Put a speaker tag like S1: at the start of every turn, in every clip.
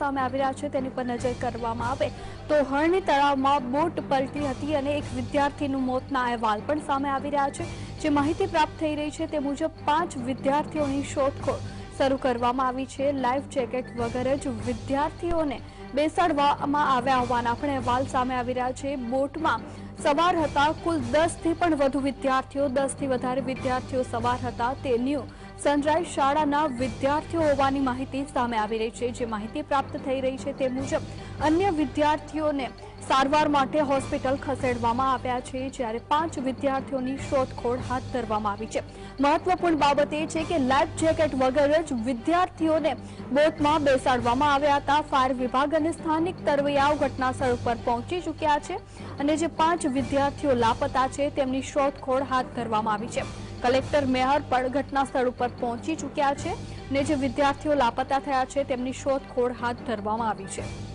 S1: સામે આવી રહ્યા છે, તેની પર નજર કરવામાં આવે તો હરણી તળાવમાં બોટ પલટી હતી અને એક વિદ્યાર્થીનું મોતના અહેવાલ પણ સામે આવી રહ્યા છે. જે માહિતી પ્રાપ્ત થઈ રહી છે, તે મુજબ પાંચ વિદ્યાર્થીઓની શોધખોળ શરૂ કરવામાં આવી છે. લાઈફ જેકેટ વગર જ વિદ્યાર્થીઓને બેસાડવામાં આવ્યા હોવાના પણ અહેવાલ સામે આવી રહ્યા છે. બોટમાં સવાર હતા, કુલ દસથી પણ વધુ વિદ્યાર્થીઓ, દસથી વધારે વિદ્યાર્થીઓ સવાર હતા. તે ન્યૂ સનરાઈઝ શાળાના વિદ્યાર્થીઓ હોવાની માહિતી સામે આવી રહી છે. જે માહિતી પ્રાપ્ત થઈ રહી છે તે મુજબ, અન્ય વિદ્યાર્થીઓને સારવાર માટે હોસ્પિટલ ખસેડવામાં આવ્યા છે, જ્યારે પાંચ વિદ્યાર્થીઓની શોધખોળ હાથ ધરવામાં આવી છે. મહત્વપૂર્ણ બાબત એ છે કે લાઈફ જેકેટ વગર જ વિદ્યાર્થીઓને બોટમાં બેસાડવામાં આવ્યા હતા. ફાયર વિભાગ અને સ્થાનિક તરવૈયાઓ ઘટનાસ્થળ ઉપર પહોંચી ચૂક્યા છે અને જે પાંચ વિદ્યાર્થીઓ લાપતા છે તેમની શોધખોળ હાથ ધરવામાં આવી છે. કલેક્ટર મેહર પણ ઘટનાસ્થળ ઉપર પહોંચી ચૂક્યા છે ને જે વિદ્યાર્થીઓ લાપતા થયા છે, તેમની શોધખોળ હાથ ધરવામાં આવી છે.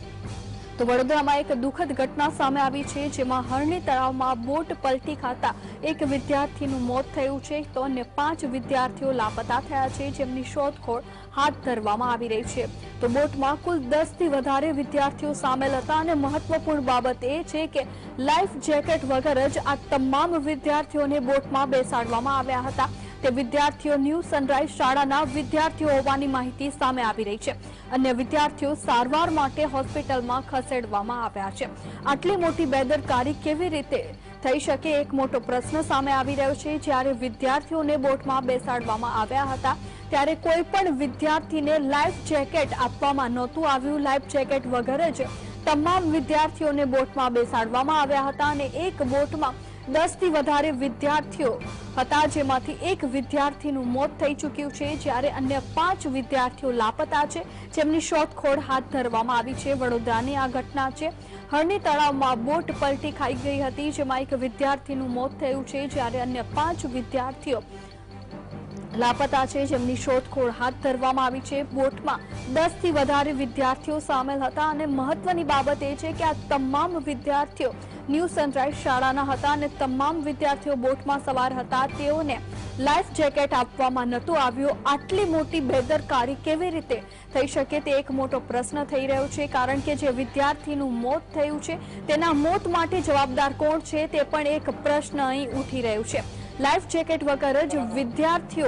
S1: તો વડોદરામાં એક દુઃખદ ઘટના સામે આવી છે, જેમાં હરણી તળાવમાં બોટ પલટી ખાતા એક વિદ્યાર્થીનું મોત થયું છે. તો અન્ય પાંચ વિદ્યાર્થીઓ લાપતા થયા છે, જેમની શોધખોળ હાથ ધરવામાં આવી રહી છે. તો બોટમાં કુલ દસથી વધારે વિદ્યાર્થીઓ સામેલ હતા અને મહત્વપૂર્ણ બાબત એ છે કે લાઈફ જેકેટ વગર જ આ તમામ વિદ્યાર્થીઓને બોટમાં બેસાડવામાં આવ્યા હતા. તે વિદ્યાર્થીઓ ન્યૂ સનરાઈઝ શાળાના વિદ્યાર્થીઓ હોવાની માહિતી સામે આવી રહી છે. અન્ય વિદ્યાર્થીઓ સારવાર માટે હોસ્પિટલમાં ખસેડવામાં આવ્યા છે. આટલી મોટી બેદરકારી કેવી રીતે થઈ શકે એક મોટો પ્રશ્ન સામે આવી રહ્યો છે. જ્યારે વિદ્યાર્થીઓને બોટમાં બેસાડવામાં આવ્યા હતા, ત્યારે કોઈ પણ વિદ્યાર્થીને લાઈફ જેકેટ આપવામાં નહોતું આવ્યું. લાઈફ જેકેટ વગર જ તમામ વિદ્યાર્થીઓને બોટમાં બેસાડવામાં આવ્યા હતા અને એક બોટમાં દસથી વધારે વિદ્યાર્થીઓ હતા, જેમાંથી એક વિદ્યાર્થીનું મોત થઈ ચૂક્યું છે, જ્યારે અન્ય પાંચ વિદ્યાર્થીઓ લાપતા છે. જેમની શોધખોળ હાથ ધરવામાં આવી છે. વડોદરાની આ ઘટના છે. હરણી તળાવમાં બોટ પલટી ખાઈ ગઈ હતી, જેમાં એક વિદ્યાર્થીનું મોત થયું છે, જ્યારે અન્ય પાંચ વિદ્યાર્થીઓ લાપતા છે. જેમની શોધખોળ હાથ ધરવામાં આવી છે. બોટમાં દસથી વધારે વિદ્યાર્થીઓ સામેલ હતા અને મહત્વની બાબત એ છે કે આ તમામ વિદ્યાર્થીઓ ન્યૂ સનરાઈઝ શાળાના હતા અને તમામ વિદ્યાર્થીઓ બોટમાં સવાર હતા. તેઓને લાઈફ જેકેટ આપવામાં નહોતું આવ્યું. આટલી મોટી બેદરકારી કેવી રીતે થઈ શકે તે એક મોટો પ્રશ્ન થઈ રહ્યો છે. કારણ કે જે વિદ્યાર્થીનું મોત થયું છે, તેના મોત માટે જવાબદાર કોણ છે તે પણ એક પ્રશ્ન અહીં ઉઠી રહ્યું છે. લાઈફ જેકેટ વગર જ વિદ્યાર્થીઓ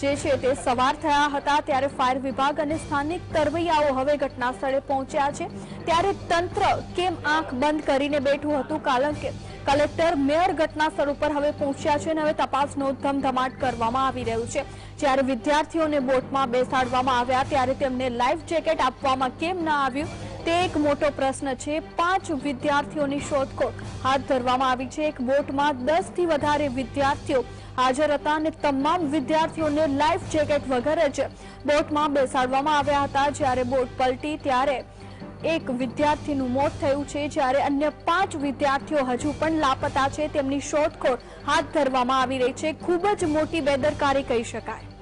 S1: જે છે તે સવાર થયા હતા ત્યારે ફાયર વિભાગ અને સ્થાનિક તરવૈયાઓ હવે ઘટના સ્થળે પહોંચ્યા છે. ત્યારે તંત્ર કેમ આંખ બંધ કરીને બેઠું હતું? કારણ કે કલેક્ટર, મેયર ઘટના સ્થળ ઉપર હવે પહોંચ્યા છે અને હવે તપાસનો ધમધમાટ કરવામાં આવી રહ્યું છે. જ્યારે વિદ્યાર્થીઓને બોટમાં બેસાડવામાં આવ્યા ત્યારે તેમને લાઈફ જેકેટ આપવામાં કેમ ના આવ્યું? તે એક મોટો પ્રશ્ન છે, પાંચ વિદ્યાર્થીઓની શોધખોળ. હાથ ધરવામાં આવી છે, એક બોટમાં દસથી વધારે વિદ્યાર્થીઓ હાજર હતા અને તમામ વિદ્યાર્થીઓને લાઈફ જેકેટ વગર જ બોટમાં બેસાડવામાં આવ્યા હતા. જ્યારે બોટ પલટી, ત્યારે એક વિદ્યાર્થીનું મોત થયું છે, જ્યારે અન્ય પાંચ વિદ્યાર્થીઓ હજુ પણ લાપતા છે. તેમની શોધખોળ હાથ ધરવામાં આવી રહી છે. ખૂબ જ મોટી બેદરકારી કહી શકાય.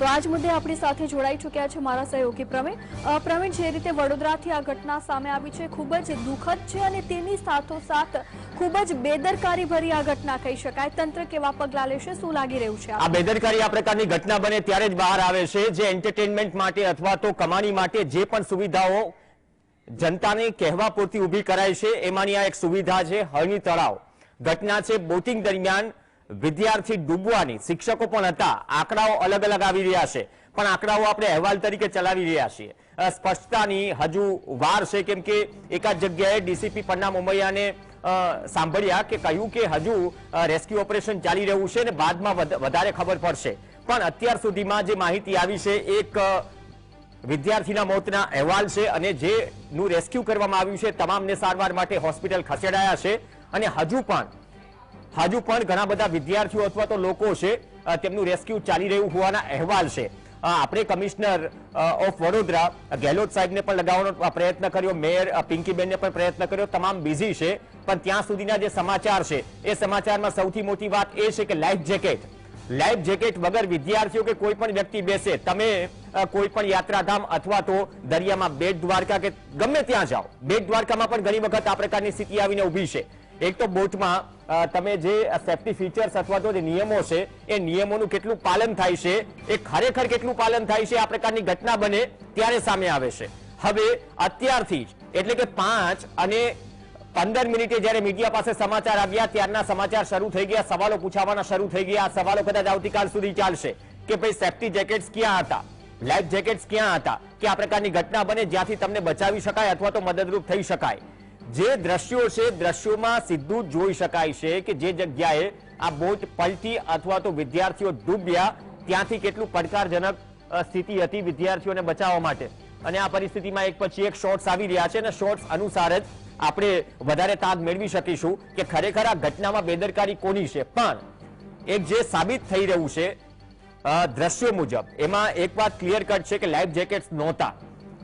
S1: તો આજ મુદ્દે આપણી સાથે જોડાઈ ચૂક્યા છે મારા સહયોગી પ્રવીણ. પ્રવીણ, જે રીતે વડોદરાથી આ ઘટના સામે આવી છે, ખૂબ જ દુઃખદ છે અને તેની સાથોસાથ ખૂબ જ બેદરકારી ભરી આ ઘટના કહી શકાય. તંત્ર કેવા પગલાં લેશે, શું લાગી રહ્યું છે
S2: આ બેદરકારી આ પ્રકારની ઘટના બને ત્યારે જ બહાર આવે છે, જે એન્ટરટેનમેન્ટ માટે અથવા તો કમાણી માટે જે પણ સુવિધાઓ જનતાને કહેવા પૂરતી ઊભી કરાય છે, એમાંની આ એક સુવિધા છે, હળની તળાવ. ઘટના છે, બોટિંગ દરમિયાન વિદ્યાર્થી ડૂબવાની શિક્ષકો પણ હતા. આંકડાઓ અલગ અલગ આવી રહ્યા છે. પણ આંકડાઓ આપણે અહેવાલ તરીકે ચલાવી રહ્યા છીએ. સ્પષ્ટતાની હજુ વાર છે કેમ કે એકાદ જગ્યાએ ડીસીપી પન્ના મુંબઈયાને સાંભળ્યા કે કહ્યું કે હજુ રેસ્ક્યુ ઓપરેશન ચાલી રહ્યું છે અને બાદમાં વધ- વધારે ખબર પડશે. પણ અત્યાર સુધીમાં જે માહિતી આવી છે, એક વિદ્યાર્થીના મોતના અહેવાલ છે અને જેનું રેસ્ક્યુ કરવામાં આવ્યું છે, તમામને સારવાર માટે હોસ્પિટલ ખસેડાયા છે. અને હજુ પણ હજુ પણ ઘણા બધા વિદ્યાર્થીઓ અથવા તો લોકો છે તેમનું રેસ્ક્યુ ચાલી રહ્યું હોવાના અહેવાલ છે. આપણે કમિશનર ઓફ વડોદરા ગેહલોત સાહેબને પણ લગાવવાનો પ્રયત્ન કર્યો, મેયર પિંકીબેનને પણ પ્રયત્ન કર્યો, તમામ બિઝી છે, પણ ત્યાં સુધીના જે સમાચાર છે, એ સમાચારમાં સૌથી મોટી વાત એ છે કે લાઈફ જેકેટ. લાઈફ જેકેટ વગર વિદ્યાર્થીઓ કે કોઈ પણ વ્યક્તિ બેસે, તમે કોઈ પણ યાત્રાધામ અથવા તો દરિયામાં બેટ દ્વારકા કે ગમે ત્યાં જાઓ, બેટ દ્વારકામાં પણ ઘણી વખત આ પ્રકારની સ્થિતિ આવીને ઊભી છે. એક તો બોટમાં તમે જે સેફટી ફીચર્સ અથવા તો જે નિયમો છે, એ નિયમોનું કેટલું પાલન થાય છે, એ ખરેખર કેટલું પાલન થાય છે, આ પ્રકારની ઘટના બને ત્યારે સામે આવે છે. હવે, અત્યારથી જ, એટલે કે પાંચ અને પંદર મિનિટે જ્યારે મીડિયા પાસે સમાચાર આવ્યા, ત્યારના સમાચાર શરૂ થઈ ગયા, સવાલો પૂછાવાના શરૂ થઈ ગયા, આ સવાલો કદાચ આવતીકાલ સુધી ચાલશે કે ભાઈ સેફટી જેકેટ્સ ક્યાં હતા? લાઈફ જેકેટ્સ ક્યાં હતા? કે આ પ્રકારની ઘટના બને જ્યાંથી તમને બચાવી શકાય અથવા તો મદદરૂપ થઈ શકાય? જે દ્રશ્યો છે, દ્રશ્યોમાં સીધું જોઈ શકાય છે કે જે જગ્યાએ આ બોટ પલટી અથવા તો વિદ્યાર્થીઓ ડૂબ્યા, ત્યાંથી કેટલું પડકારજનક સ્થિતિ હતી વિદ્યાર્થીઓને બચાવવા માટે. અને આ પરિસ્થિતિમાં એક પછી એક શોર્ટ્સ આવી રહ્યા છે અને શોર્ટ્સ અનુસાર જ આપણે વધારે તાગ મેળવી શકીશું કે ખરેખર આ ઘટનામાં બેદરકારી કોની છે. પણ એક જે સાબિત થઈ રહ્યું છે દ્રશ્યો મુજબ, એમાં એક વાત ક્લિયર કટ છે કે લાઈફ જેકેટ્સ નહોતા.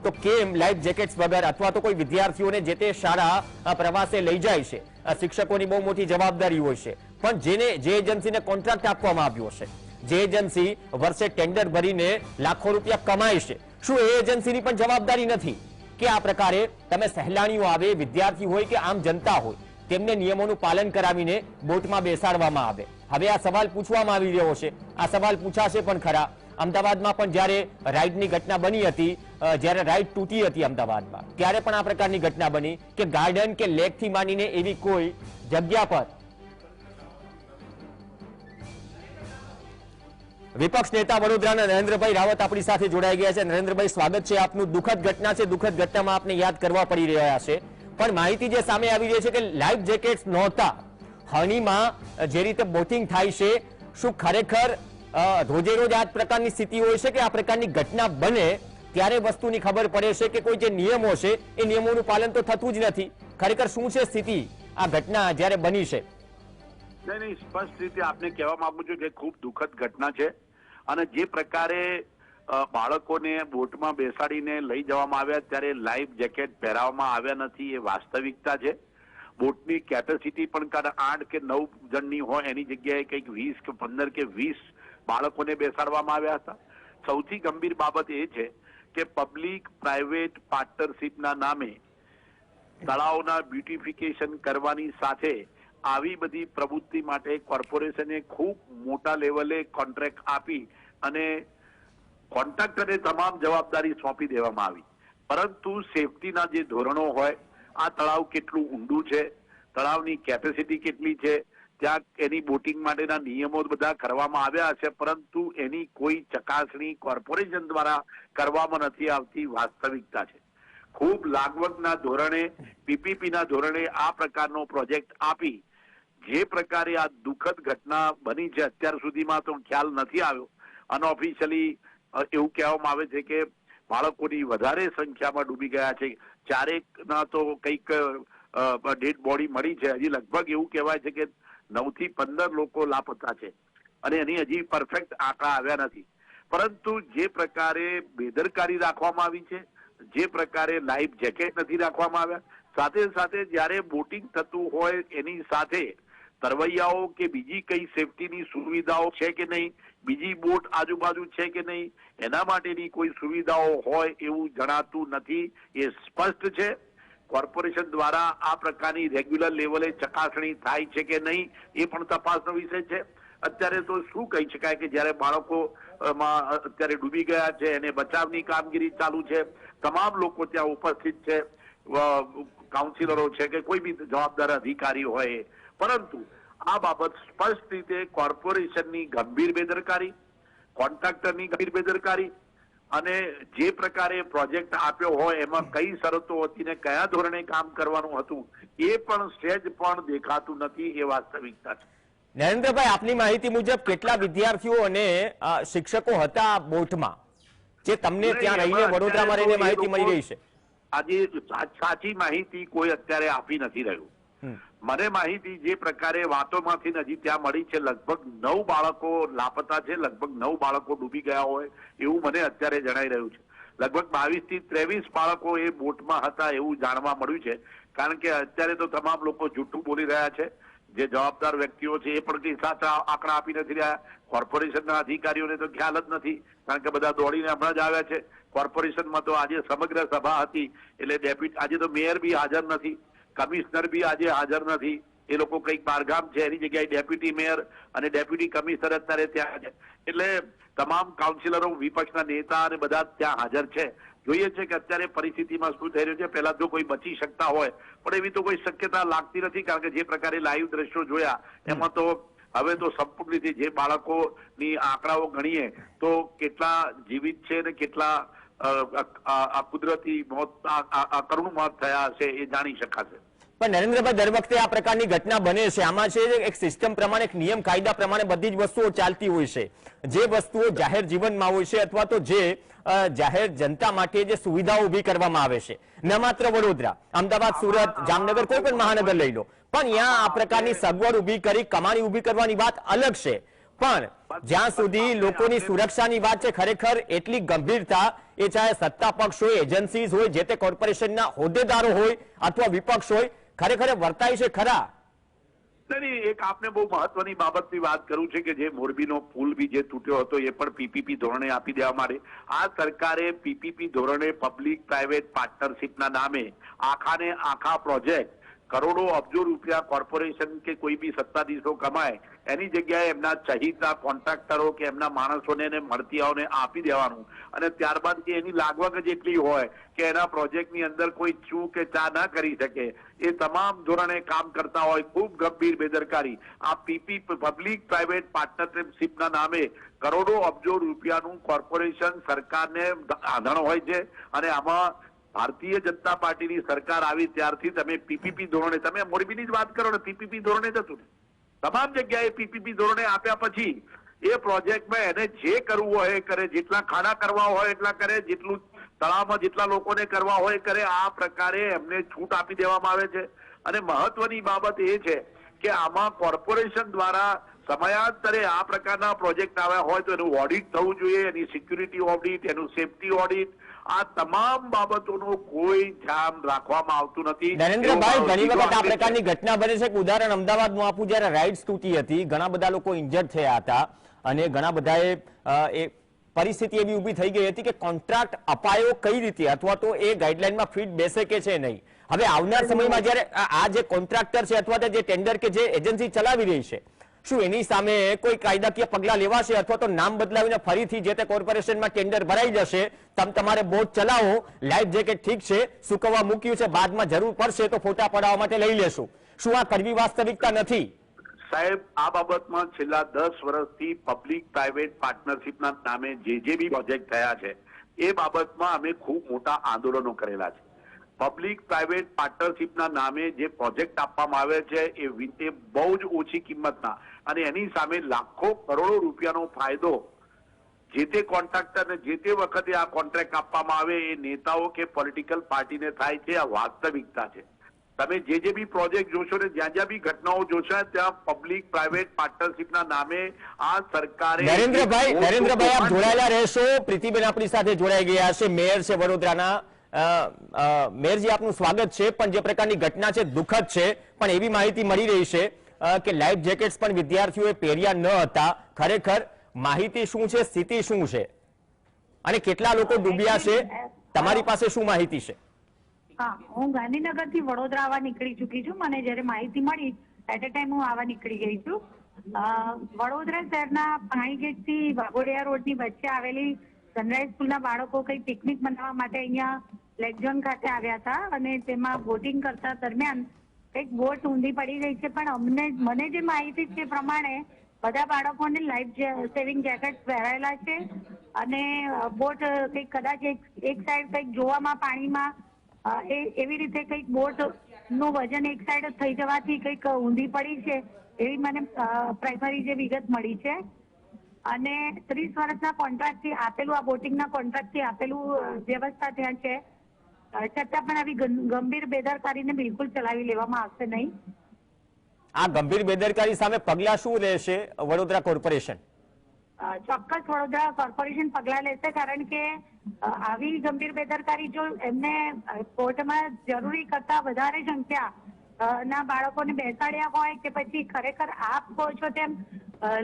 S2: તો કેમ લાઈફ જેકેટ્સ વગર અથવા તો કોઈ વિદ્યાર્થીઓને જે તે શાળા પ્રવાસે લઈ જાય છે? શિક્ષકોની બહુ મોટી જવાબદારી હોય છે. પણ જેને, જે એજન્સીને કોન્ટ્રાક્ટ આપવામાં આવ્યો છે જે એજન્સી વર્ષે ટેન્ડર ભરીને લાખો રૂપિયા કમાય છે, શું એ એજન્સીની પણ જવાબદારી નથી? કે આ પ્રકારે તમે સહેલાણીઓ આવે, વિદ્યાર્થી હોય કે આમ જનતા હોય, તેમને નિયમોનું પાલન કરાવીને બોટમાં બેસાડવામાં આવે. હવે આ સવાલ પૂછવામાં આવી રહ્યો છે. આ સવાલ પૂછાશે પણ ખરા. અમદાવાદમાં પણ જ્યારે રાઈડની ઘટના બની હતી જ્યારે રાઈડ તૂટી હતી અમદાવાદમાં, ત્યારે પણ આ પ્રકારની ઘટના બની કે ગાર્ડન કે લેકથી માંડીને એવી કોઈ જગ્યા પર વિપક્ષ નેતા વડોદરાના નરેન્દ્રભાઈ રાવત આપણી સાથે જોડાઈ ગયા છે. નરેન્દ્રભાઈ, સ્વાગત છે આપનું. દુઃખદ ઘટના છે. દુઃખદ ઘટનામાં આપને યાદ કરવા પડી રહ્યા છે. પણ માહિતી જે સામે આવી રહી છે કે લાઈફ જેકેટ્સ નહોતા. હણીમાં જે રીતે બોટિંગ થાય છે, શું ખરેખર રોજે રોજ આ પ્રકારની સ્થિતિ હોય છે કે આ પ્રકારની ઘટના બને ત્યારે વસ્તુની ખબર પડે છે કે કોઈ જે નિયમો છે એ નિયમોનું પાલન તો થતું જ નથી. ખરેખર શું છે સ્થિતિ? આ ઘટના જ્યારે બની છે?
S3: નહીં નહીં, સ્પષ્ટ રીતે આપને કહેવા માંગુ છું કે ખૂબ દુઃખદ ઘટના છે અને જે પ્રકારે બાળકોને બોટમાં બેસાડીને લઈ જવામાં આવ્યા ત્યારે લાઈફ જેકેટ પહેરાવવામાં આવ્યા નથી એ વાસ્તવિકતા છે. બોટની કેપેસિટી પણ કદાચ આઠ કે નવ જણની હોય એની જગ્યાએ કંઈક વીસ કે પંદર કે વીસ બાળકોને બેસાડવામાં આવ્યા હતા. સૌથી ગંભીર બાબત એ છે કે પબ્લિક પ્રાઇવેટ પાર્ટનરશિપના નામે તળાવના બ્યુટિફિકેશન કરવાની સાથે આવી બધી પ્રવૃત્તિ માટે કોર્પોરેશને ખૂબ મોટા લેવલે કોન્ટ્રાક્ટ આપી અને કોન્ટ્રાક્ટરને તમામ જવાબદારી સોંપી દેવામાં આવી. પરંતુ સેફટીના જે ધોરણો હોય, આ તળાવ કેટલું ઊંડું છે, તળાવની કેપેસિટી કેટલી છે ત્યાં એની બોટિંગ માટેના નિયમો બધા કરવામાં આવ્યા છે, પરંતુ એની કોઈ ચકાસણી કોર્પોરેશન દ્વારા કરવામાં નથી આવતી વાસ્તવિકતા છે. ખૂબ લાગવગના ધોરણે, પીપીપીના ધોરણે આ પ્રકારનો પ્રોજેક્ટ આપી, જે પ્રકારે આ દુઃખદ ઘટના બની છે, અત્યાર સુધીમાં તો ખ્યાલ નથી આવ્યો. અનઓફિશિયલી એવું કહેવામાં આવે છે કે બાળકોની વધારે સંખ્યામાં ડૂબી ગયા છે. ચારેક ના તો કંઈક ડેડ બોડી મળી છે. હજી લગભગ એવું કહેવાય છે કે નવથી પંદર લોકો લાપતા છે. અને એની હજી પરફેક્ટ આંકડા આવ્યા નથી. પરંતુ જે પ્રકારે બેદરકારી રાખવામાં આવી છે, જે પ્રકારે લાઈફ જેકેટ નથી રાખવામાં આવ્યા, સાથે સાથે જ્યારે બોટિંગ થતું હોય એની સાથે તરવૈયાઓ કે બીજી કઈ સેફટીની સુવિધાઓ છે કે નહીં, બીજી બોટ આજુબાજુ છે કે નહીં, એના માટેની કોઈ સુવિધાઓ હોય એવું જણાતું નથી, એ સ્પષ્ટ છે. કોર્પોરેશન દ્વારા આ પ્રકારની રેગ્યુલર લેવલે ચકાસણી થાય છે કે નહીં, એ પણ તપાસનો વિષય છે. અત્યારે તો શું કહી શકાય કે જ્યારે બાળકો માં અત્યારે ડૂબી ગયા છે એને બચાવની કામગીરી ચાલુ છે, તમામ લોકો ત્યાં ઉપસ્થિત છે કાઉન્સિલરો છે કે કોઈ બી જવાબદાર અધિકારી હોય. પરંતુ આ બાબત સ્પષ્ટ રીતે કોર્પોરેશનની ગંભીર બેદરકારી, કોન્ટ્રાક્ટરની ગંભીર બેદરકારી અને જે પ્રકારે પ્રોજેક્ટ આપ્યો હોય એમાં કઈ શરતો હતી ને કયા ધોરણે કામ કરવાનું હતું એ પણ સહેજ પણ દેખાતું નથી એ વાસ્તવિકતા છે
S2: નરેન્દ્રભાઈ આપની માહિતી મુજબ કેટલા વિદ્યાર્થીઓ અને શિક્ષકો હતા બોટમાં જે તમને ત્યાં રહીને વડોદરામાં રહીને માહિતી મળી રહી છે
S3: આજે સાચી માહિતી કોઈ અત્યારે આપી નથી રહ્યું. મને માહિતી જે પ્રકારે વાતોમાંથી હજી ત્યાં મળી છે, લગભગ નવ બાળકો લાપતા છે, લગભગ નવ બાળકો ડૂબી ગયા હોય એવું મને અત્યારે જણાઈ રહ્યું છે. લગભગ બાવીસથી ત્રેવીસ બાળકો એ બોટમાં હતા એવું જાણવા મળ્યું છે. કારણ કે અત્યારે તો તમામ લોકો જૂઠું બોલી રહ્યા છે. જે જવાબદાર વ્યક્તિઓ છે એ પણ સાચા આંકડા આપી નથી રહ્યા. કોર્પોરેશનના અધિકારીઓને તો ખ્યાલ જ નથી. કારણ કે બધા દોડીને હમણાં જ આવ્યા છે. કોર્પોરેશનમાં તો આજે સમગ્ર સભા હતી. એટલે ડેપ્યુટી આજે તો મેયર બી હાજર નથી. કમિશનર બી આજે હાજર નથી. એ લોકો કંઈક બારગામ છે, એની જગ્યાએ ડેપ્યુટી મેયર અને ડેપ્યુટી કમિશનર અત્યારે ત્યાં છે. એટલે તમામ કાઉન્સિલરો, વિપક્ષના નેતા અને બધા ત્યાં હાજર છે. જોઈએ છે કે અત્યારે પરિસ્થિતિમાં શું થઈ રહ્યું છે. પહેલા જો કોઈ બચી શકતા હોય, પણ એવી તો કોઈ શક્યતા લાગતી નથી, કારણ કે જે પ્રકારે લાઈવ દ્રશ્યો જોયા, એમાં તો હવે તો સંપૂર્ણ રીતે જે બાળકોની આંકડાઓ ગણીએ, તો કેટલા જીવિત છે ને કેટલા આ કુદરતી મોત, આ- કરુણ મોત થયા હશે એ જાણી શકાશે.
S2: પણ નરેન્દ્રભાઈ, દર વખતે આ પ્રકારની ઘટના બને છે. આમાં છે એક સિસ્ટમ પ્રમાણે, એક નિયમ, કાયદા પ્રમાણે બધી જ વસ્તુઓ ચાલતી હોય છે. જે વસ્તુઓ જાહેર જીવનમાં હોય છે અથવા તો જે જાહેર જનતા માટે જે સુવિધાઓ ઊભી કરવામાં આવે છે. ન માત્ર વડોદરા. અમદાવાદ, સુરત, જામનગર, કોઈ પણ મહાનગર લઈ લો. પણ ત્યાં આ પ્રકારની સગવડ ઊભી કરી, કમાણી ઊભી કરવાની વાત અલગ છે. પણ જ્યાં સુધી લોકોની સુરક્ષાની વાત છે, ખરેખર એટલી ગંભીરતા એ ચાહે સત્તા પક્ષ હોય એજન્સીઝ હોય, જે તે કોર્પોરેશનના હોદ્દેદારો હોય અથવા વિપક્ષ હોય, ખરેખર વર્તાય છે ખરા?
S3: એક આપને બહુ મહત્વની બાબતની વાત કરું છે કે જે મોરબીનો પુલ બી જે તૂટ્યો હતો, એ પણ પીપીપી ધોરણે આપી દેવા માટે. આ સરકારે પીપીપી ધોરણે પબ્લિક પ્રાઇવેટ પાર્ટનરશિપના નામે આખાને આખા પ્રોજેક્ટ કરોડો અબજો રૂપિયા કોર્પોરેશન કે કોઈ બી સત્તાધીશો કમાય એની જગ્યાએ એમના ચહિતા કોન્ટ્રાક્ટરો કે એમના માણસોને એને મળતિયાઓને આપી દેવાનું. અને ત્યારબાદ જે એની લાગવગ જ એટલી હોય કે એના પ્રોજેક્ટની અંદર કોઈ ચૂ કે ચા ના કરી શકે, એ તમામ ધોરણે કામ કરતા હોય, ખૂબ ગંભીર બેદરકારી. આ પીપી પબ્લિક પ્રાઇવેટ પાર્ટનરશીપના નામે કરોડો અબજો રૂપિયાનું કોર્પોરેશન સરકારને આધણ હોય છે. અને આમાં ભારતીય જનતા પાર્ટીની સરકાર આવી ત્યારથી તમે પીપીપી ધોરણે, તમે મોરબીની જ વાત કરો ને પીપીપી ધોરણે જ હતું તમામ જગ્યાએ પીપીપી ધોરણે આપ્યા પછી એ પ્રોજેક્ટમાં એને જે કરવું હોય એ કરે, જેટલા ખાડા કરવા હોય એટલા કરે, જેટલું તળાવમાં જેટલા લોકોને કરવા હોય કરે, આ પ્રકારે એમને છૂટ આપી દેવામાં આવે છે. અને મહત્વની બાબત એ છે કે આમાં કોર્પોરેશન દ્વારા સમયાંતરે આ પ્રકારના પ્રોજેક્ટ આવ્યા હોય તો એનું ઓડિટ થવું જોઈએ, એની સિક્યુરિટી ઓડિટ એનું સેફટી ઓડિટ આ તમામ બાબતોનો કોઈ ધ્યાન રાખવામાં આવતું નથી.
S2: નરેન્દ્રભાઈ ઘણી વખત આ પ્રકારની ઘટના બને છે ઉદાહરણ અમદાવાદમાં આપું જ્યારે રાઇડ્સ તૂટી હતી ઘણા બધા લોકો ઇન્જર્ડ થયા હતા અને ઘણા બધાએ એ પરિસ્થિતિ એવી ઊભી થઈ ગઈ હતી કે કોન્ટ્રાક્ટ અપાયો કઈ રીતે અથવા તો એ ગાઈડલાઈનમાં ફિટ બેસે કે છે નહીં. હવે આવનાર સમયમાં જ્યારે આ આ જે કોન્ટ્રાક્ટર છે અથવા તો જે ટેન્ડર કે જે એજન્સી ચલાવી રહી છે શું એની સામે કોઈ કાયદાકીય પગલા લેવાશે અથવા તો નામ બદલાવીને ફરીથી જે તે કોર્પોરેશનમાં ટેન્ડર ભરાઈ જશે, તમ તમારે બોટ ચલાવો લાઈફ જેકેટ ઠીક છે, સુકવવા મૂક્યું છે, બાદમાં જરૂર પડશે તો ફોટા પડાવવા માટે લઈ લેશું. શું આ કડવી વાસ્તવિકતા નથી?
S3: સાહેબ, આ બાબતમાં છેલ્લા દસ વર્ષથી પબ્લિક પ્રાઇવેટ પાર્ટનરશિપના નામે જે જે બી પ્રોજેક્ટ થયા છે, એ બાબતમાં અમે ખૂબ મોટા આંદોલનો કરેલા છે. પબ્લિક પ્રાઇવેટ પાર્ટનરશિપના નામે જે પ્રોજેક્ટ આપવામાં આવે છે એ બહુ જ ઓછી કિંમતના અને એની સામે લાખો કરોડો રૂપિયાનો ફાયદો જે તે કોન્ટ્રાક્ટરને જે તે વખતે આ કોન્ટ્રાક્ટ આપવામાં આવે એ નેતાઓ કે પોલિટિકલ પાર્ટીને થાય છે આ વાસ્તવિકતા છે. તમે જે જે બી પ્રોજેક્ટ જોશો ને જ્યાં જ્યાં બી ઘટનાઓ જોશો ત્યાં પબ્લિક પ્રાઇવેટ પાર્ટનરશિપના નામે આ સરકારે
S2: નરેન્દ્રભાઈ નરેન્દ્રભાઈ આપ જોડાયેલા રહેશો. પ્રીતિબેન આપણી સાથે જોડાઈ ગયા છે. મેયર છે વડોદરાના. મેયરજી આપનું સ્વાગત છે. પણ જે પ્રકારની ઘટના છે દુઃખદ છે. પણ એવી માહિતી મળી રહી છે કે લાઈફ જેકેટ્સ પણ વિદ્યાર્થીઓએ પહેર્યા ન હતા. ખરેખર માહિતી શું છે સ્થિતિ શું છે? અને કેટલા લોકો ડૂબ્યા છે? તમારી પાસે શું માહિતી છે?
S4: હા હું ગાંધીનગરથી વડોદરા આવવા નીકળી ચૂકી છું. મને જયારે માહિતી મળી એટ એ ટાઈમ હું આવવા નીકળી ગઈ છું. વડોદરા શહેરના પાણીગેટથી વાઘોડિયા રોડની વચ્ચે આવેલી સનરાઈઝ સ્કૂલના બાળકો કઈ પિકનિક મનાવવા માટે અહીંયા લેકઝોન ખાતે આવ્યા હતા. અને તેમાં બોટિંગ કરતા દરમિયાન એક બોટ ઊંધી પડી ગઈ છે, પણ અમને, મને જે માહિતી છે પ્રમાણે બધા બાળકોને લાઈફ સેવિંગ જેકેટ પહેરાયેલા છે અને બોટ કંઈક કદાચ એક સાઈડ કંઈક જોવામાં પાણીમાં એવી રીતે કંઈક બોટનું વજન એક સાઈડ થઈ જવાથી કંઈક ઊંધી પડી છે એવી મને પ્રાઇમરી જે વિગત મળી છે. અને ત્રીસ વર્ષના કોન્ટ્રાક્ટથી આપેલું, આ બોટિંગના કોન્ટ્રાક્ટથી આપેલું વ્યવસ્થા ત્યાં છે. છતાં પણ આવી ગંભીર બેદરકારીને બિલકુલ ચલાવી લેવામાં આવશે નહીં.
S2: આ ગંભીર બેદરકારી સામે પગલા શું લેશે વડોદરા કોર્પોરેશન?
S4: ચોક્કસ વડોદરા કોર્પોરેશન પગલાં લેશે કારણ કે આવી ગંભીર બેદરકારી જો એમને કોર્ટમાં જરૂરી કરતા વધારે સંખ્યા ના બાળકોને બેસાડ્યા હોય કે પછી ખરેખર આપ કહો છો તેમ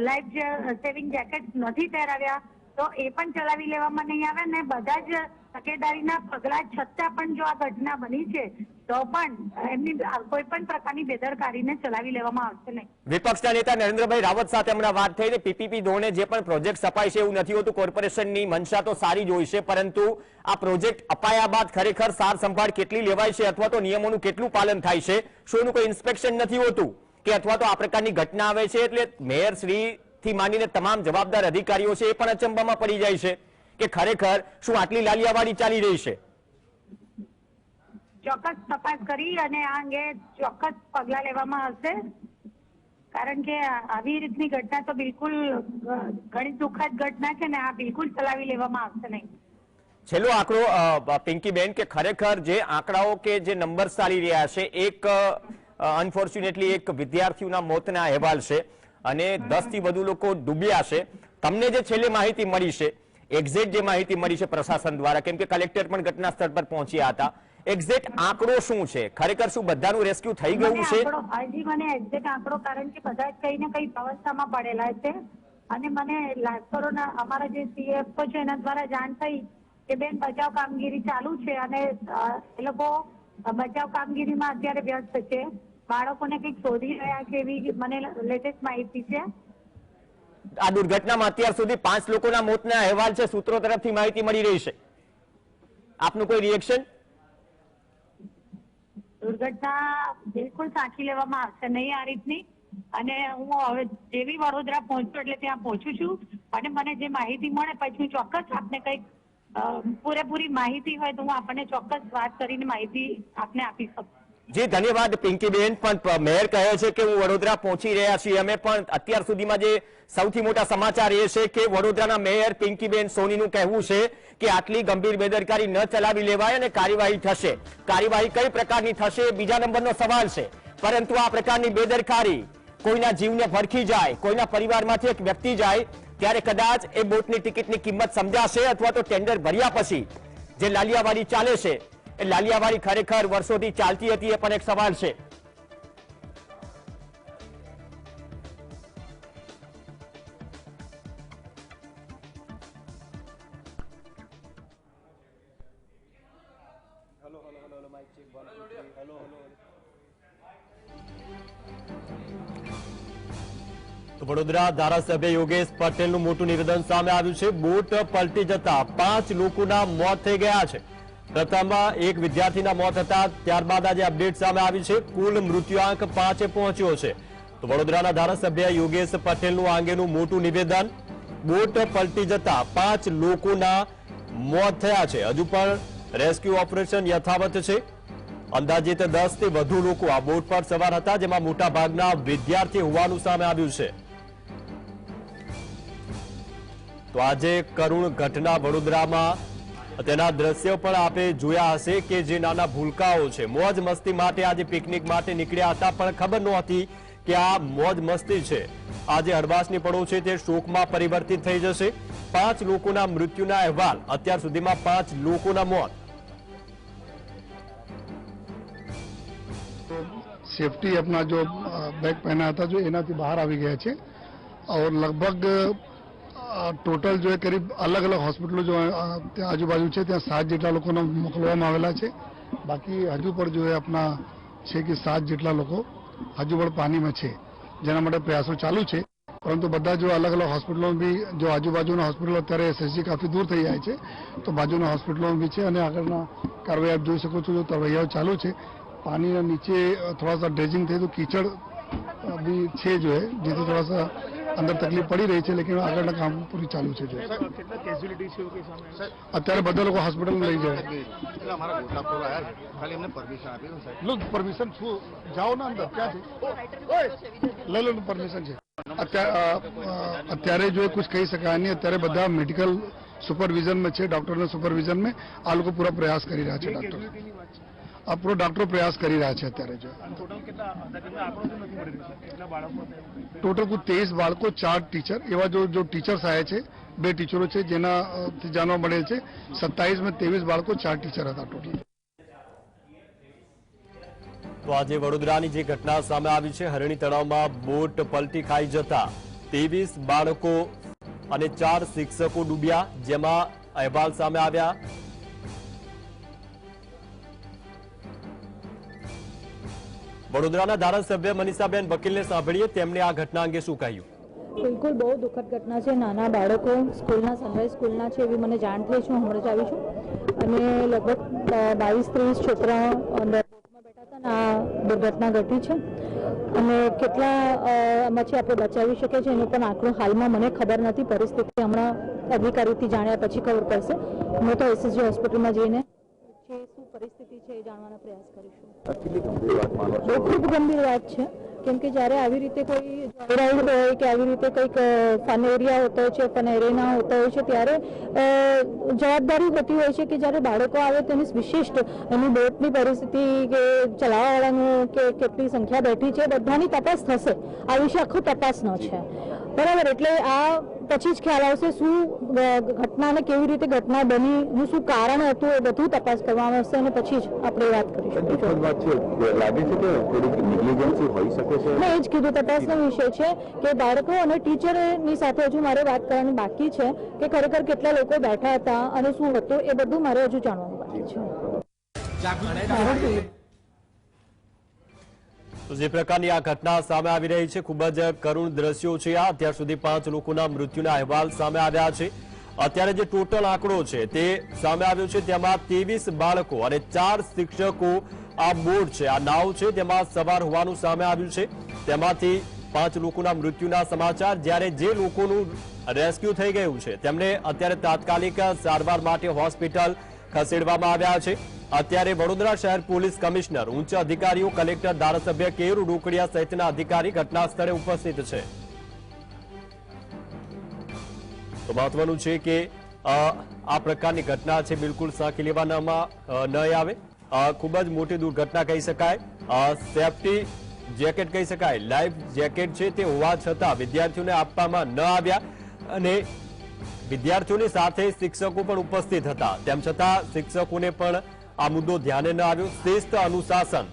S4: લાઈફ સેવિંગ જેકેટ નથી પહેરાવ્યા તો એ પણ ચલાવી લેવામાં નહીં આવે ને બધા જ તકેદારીના પગલા છતાં પણ જો આ ઘટના બની છે, તો પણ એમની કોઈ પણ પ્રકારની બેદરકારીને ચલાવી લેવામાં આવશે નહીં.
S2: વિપક્ષના નેતા નરેન્દ્રભાઈ રાવત સાથે હમણાં વાત થઈ ને પીપીપી ધોરણે જે પણ પ્રોજેક્ટ અપાય છે એવું નથી હોતું, કોર્પોરેશનની મનસા તો સારી જ હોય છે, પરંતુ આ પ્રોજેક્ટ અપાયા બાદ ખરેખર સાર સંભાળ કેટલી લેવાય છે અથવા તો નિયમોનું કેટલું પાલન થાય છે શું એનું કોઈ ઇન્સ્પેક્શન નથી હોતું કે અથવા તો આ પ્રકારની ઘટના આવે છે એટલે મેયર શ્રી થી માંડીને તમામ જવાબદાર અધિકારીઓ છે એ પણ અચંબામાં પડી જાય છે કે ખરેખર શું આટલી લાલિયાવાડી ચાલી રહી છે?
S4: ચોક્કસ તપાસ કરી અને આ અંગે ચોક્કસ પગલા લેવામાં આવશે. કારણ કે આવી રીતની ઘટના તો બિલકુલ ઘણી દુઃખદ ઘટના છે ને આ બિલકુલ ચલાવી લેવામાં આવશે નહીં.
S2: છેલ્લો આંકડો પિંકીબેન કે ખરેખર જે આંકડાઓ કે જે નંબર ચાલી રહ્યા છે એક અનફોર્ચ્યુનેટલી એક વિદ્યાર્થીઓના મોતના અહેવાલ છે. અને દસથી વધુ લોકો ડૂબ્યા છે. તમને જે છેલ્લે માહિતી મળી છે એક્ઝેક્ટ જે માહિતી મળી છે પ્રશાસન દ્વારા કેમ કે કલેક્ટર પણ ઘટના સ્થળ પર પહોંચ્યા હતા. એક્ઝેક્ટ આંકડો શું છે? ખરેખર શું બધાનું રેસ્ક્યુ થઈ ગયું છે?
S4: હજી મને એક્ઝેક્ટ આંકડો કારણ કે બધા કઈ ને કઈ અવસ્થામાં પડેલા છે. અને મને લાશ્કરોના અમારા જે સીએફઓ છે એના દ્વારા જાણ થઈ કે બેન બચાવ કામગીરી ચાલુ છે અને એ લોકો બચાવ કામગીરીમાં અત્યારે વ્યસ્ત છે. બાળકોને કંઈક શોધી રહ્યા છે એવી મને લેટેસ્ટ માહિતી છે?
S2: આ દુર્ઘટનામાં અત્યાર સુધી પાંચ લોકોના મોતના અહેવાલ છે સૂત્રો તરફથી માહિતી મળી રહી છે. આપનું કોઈ રિએક્શન
S4: દુર્ઘટના બિલકુલ સાચી લેવામાં આવશે નહીં આ રીતની. અને હું હવે જેવી વડોદરા પહોંચું એટલે ત્યાં પહોંચું છું. અને મને જે માહિતી મળે પછી હું ચોક્કસ આપને કંઈક પૂરેપૂરી માહિતી હોય તો હું આપણને ચોક્કસ વાત કરીને માહિતી આપને આપી શકું.
S2: જી, ધન્યવાદ, પિંકીબેન. પણ મેયર કહે છે કે હું વડોદરા પહોંચી રહ્યા છીએ. અમે પણ અત્યાર સુધીમાં જે સૌથી મોટા સમાચાર એ છે કે વડોદરાના મેયર પિંકીબેન સોનીનું કહેવું છે કે આટલી ગંભીર બેદરકારી ન ચલાવી લેવાય અને કાર્યવાહી થશે. કાર્યવાહી કઈ પ્રકારની થશે બીજા નંબરનો સવાલ છે. પરંતુ આ પ્રકારની બેદરકારી કોઈના જીવને ભરખી જાય, કોઈના પરિવારમાંથી એક વ્યક્તિ જાય, ત્યારે કદાચ એ બોટની ટિકિટની કિંમત સમજાશે અથવા તો ટેન્ડર ભર્યા પછી જે લાલિયાવાડી ચાલે છે લાલિયાવાડી ખરેખર વર્ષોથી ચાલતી હતી એ પણ એક સવાલ છે. વડોદરા ધારાસભ્ય યોગેશ પટેલનું મોટું નિવેદન સામે આવ્યું છે. બોટ પલટી જતા પાંચ લોકોના મોત થઈ ગયા છે. પ્રથમ એક વિદ્યાર્થીના મોત હતા ત્યારબાદ આજે અપડેટ સામે આવી છે. કુલ મૃત્યુઆંક પાંચે પહોંચ્યો છે. તો વડોદરાના ધારાસભ્ય યોગેશ પટેલનું આંગેનું મોટું નિવેદન, બોટ પલટી જતા પાંચ લોકોના મોત થયા છે. હજુ પણ રેસ્ક્યુ ઓપરેશન યથાવત છે. અંદાજિત દસથી વધુ લોકો આ બોટ પર સવાર હતા, જેમાં મોટા ભાગના વિદ્યાર્થી હોવાનું સામે આવ્યું છે. તો આજે કરુણ ઘટના વડોદરામાં તેના દ્રશ્યો પણ આપે જોયા હશે કે જે નાના ભૂલકાઓ છે. મોજ મસ્તી માટે આજે પિકનિક માટે નીકળ્યા હતા, પણ ખબર નહોતી કે આ મોજ મસ્તી છે. આ જે હળવાશની પળો છે તે શોકમાં પરિવર્તિત થઈ જશે. પાંચ લોકોના મૃત્યુના અહેવાલ, અત્યાર સુધીમાં પાંચ લોકોના મોત.
S5: સેફટી આપના જો બેગ પહેના હતા જો, એનાથી બહાર આવી ગયા છે. લગભગ ટોટલ જો કરી અલગ અલગ હોસ્પિટલો જો ત્યાં આજુબાજુ છે, ત્યાં સાત જેટલા લોકોને મોકલવામાં આવેલા છે. બાકી હજુ પણ જો આપણા છે કે સાત જેટલા લોકો, હજુ પણ પાણીમાં છે, જેના માટે પ્રયાસો ચાલુ છે. પરંતુ બધા જો અલગ અલગ હોસ્પિટલો બી, જો આજુબાજુના હોસ્પિટલો અત્યારે એસએસજી કાફી દૂર થઈ જાય છે, તો બાજુના હોસ્પિટલો બી છે અને આગળના કાર્યવાહી આપ જોઈ શકો છો, જો તળૈયાઓ ચાલુ છે. પાણીના નીચે થોડાસા ડ્રેજિંગ થયું તો કીચડ બી છે જો જેથી થોડાસા અંદર તકલીફ પડી રહી છે લેકિન આગળના કામ પૂરી ચાલુ છે અત્યારે બધા લોકો હોસ્પિટલ લઈ જાય.
S6: પરમિશન આપી
S5: લો પરમિશન શું? જાઓ ના અંદર ક્યાં છે લઈ લો પરમિશન છે. અત્યારે જો એ કુછ કહી શકાય નહીં અત્યારે બધા મેડિકલ સુપરવિઝનમાં છે ડોક્ટરના સુપરવિઝનમાં આ લોકો પૂરા પ્રયાસ કરી રહ્યા છે ડોક્ટર આ પૂરો ડોક્ટરો પ્રયાસ કરી રહ્યા છે અત્યારે જો. ટોટલ કુલ ત્રેવીસ બાળકો ચાર ટીચર એવા જો જો ટીચર્સ આવ્યા છે બે ટીચરો છે જેના જાણવા મળેલ છે સત્તાવીસમાં ત્રેવીસ બાળકો ચાર ટીચર હતા ટોટલ
S2: તો આજે વડોદરાની જે ઘટના સામે આવી છે હરણી તળાવમાં બોટ પલટી ખાઈ જતા ત્રેવીસ બાળકો
S7: અને ચાર શિક્ષકો ડૂબ્યા જેમાં અહેવાલ સામે આવ્યા. વડોદરાના ધારાસભ્ય મનીષાબેન વકીલને સાંભળીએ તેમણે આ ઘટના અંગે શું કહ્યું?
S8: બિલકુલ બહુ દુઃખદ ઘટના છે. નાના બાળકો સ્કૂલના સનરાઈઝ સ્કૂલના છે એવી મને જાણ થઈ છે. હમણાં જ આવી છું. અને લગભગ બાવીસ ત્રીસ છોકરાઓ અંદર આ દુર્ઘટના ઘટી છે. અને કેટલા અ, આપણે બચાવી શકીએ છીએ એનો પણ આંકડો હાલમાં મને ખબર નથી. પરિસ્થિતિ હમણાં અધિકારીથી જાણ્યા પછી ખબર પડશે. હું તો એસએસજી હોસ્પિટલમાં જઈને પરિસ્થિતિ છે એ જાણવાનો પ્રયાસ કરીશું. બહુ ખૂબ ગંભીર વાત છે. કેમ કે જ્યારે આવી રીતે કોઈ જોયરાઈડ હોય કે આવી રીતે કંઈક ફન એરિયા હોતો હોય છે ફન એરેના હોતા હોય છે ત્યારે જવાબદારી હોતી હોય છે કે જ્યારે બાળકો આવે તેની વિશિષ્ટ એની બોટની પરિસ્થિતિ કે ચલાવવાવાળાનું કે કેટલી સંખ્યા બેઠી છે બધાની તપાસ થશે. આ વિશે આખો તપાસનો છે. બરાબર એટલે આ પછી જ ખ્યાલ આવશે શું ઘટના ઘટનાને કેવી રીતે ઘટના બની નું શું કારણ હતું એ બધું તપાસ કરવામાં આવશે અને પછી જ આપણે વાત કરીશું
S6: વાત છે લાગે છે કે થોડીક નેગ્લિજન્સી હોઈ શકે છે?
S8: મેં એ જ કીધું તપાસનો વિષય છે કે બાળકો અને ટીચરની સાથે હજુ મારે વાત કરવાની બાકી છે કે ખરેખર કેટલા લોકો બેઠા હતા અને શું હતું એ બધું મારે હજુ જાણવાનું બાકી છે.
S7: તો જે પ્રકારની આ ઘટના સામે આવી રહી છે, ખૂબ જ કરુણ દ્રશ્યો છે આ. અત્યાર સુધી પાંચ લોકોના મૃત્યુના અહેવાલ સામે આવ્યા છે. અત્યારે જે ટોટલ આંકડો છે તે સામે આવ્યો છે. તેમાં ત્રેવીસ બાળકો અને ચાર શિક્ષકો આ બોટ છે, આ નાવ છે, તેમાં સવાર હોવાનું સામે આવ્યું છે. તેમાંથી પાંચ લોકોના મૃત્યુના સમાચાર. જ્યારે જે લોકોનું રેસ્ક્યુ થઈ ગયું છે, તેમને અત્યારે તાત્કાલિક સારવાર માટે હોસ્પિટલ ખસેડવામાં આવ્યા છે. અત્યારે વડોદરા શહેર પોલીસ કમિશનર, ઉચ્ચ અધિકારીઓ, કલેક્ટર, ધારાસભ્ય કેરુ ડોકડિયા સહિતના અધિકારી ઘટના સ્થળે ઉપસ્થિત છે. તો મહત્વનું છે કે આ પ્રકારની ઘટના છે, બિલકુલ સાખી લેવામાં ન આવે. ખૂબ જ મોટી દુર્ઘટના કહી શકાય. સેફટી જેકેટ કહી શકાય. લાઈફ જેકેટ છે તે હોવા છતાં વિદ્યાર્થીઓને આપવામાં ન આવ્યા અને વિદ્યાર્થીઓની સાથે શિક્ષકો પણ ઉપસ્થિત હતા. તેમ છતાં શિક્ષકોને પણ આ મુદ્દો ધ્યાને ન આવ્યો. શ્રેષ્ઠ અનુશાસન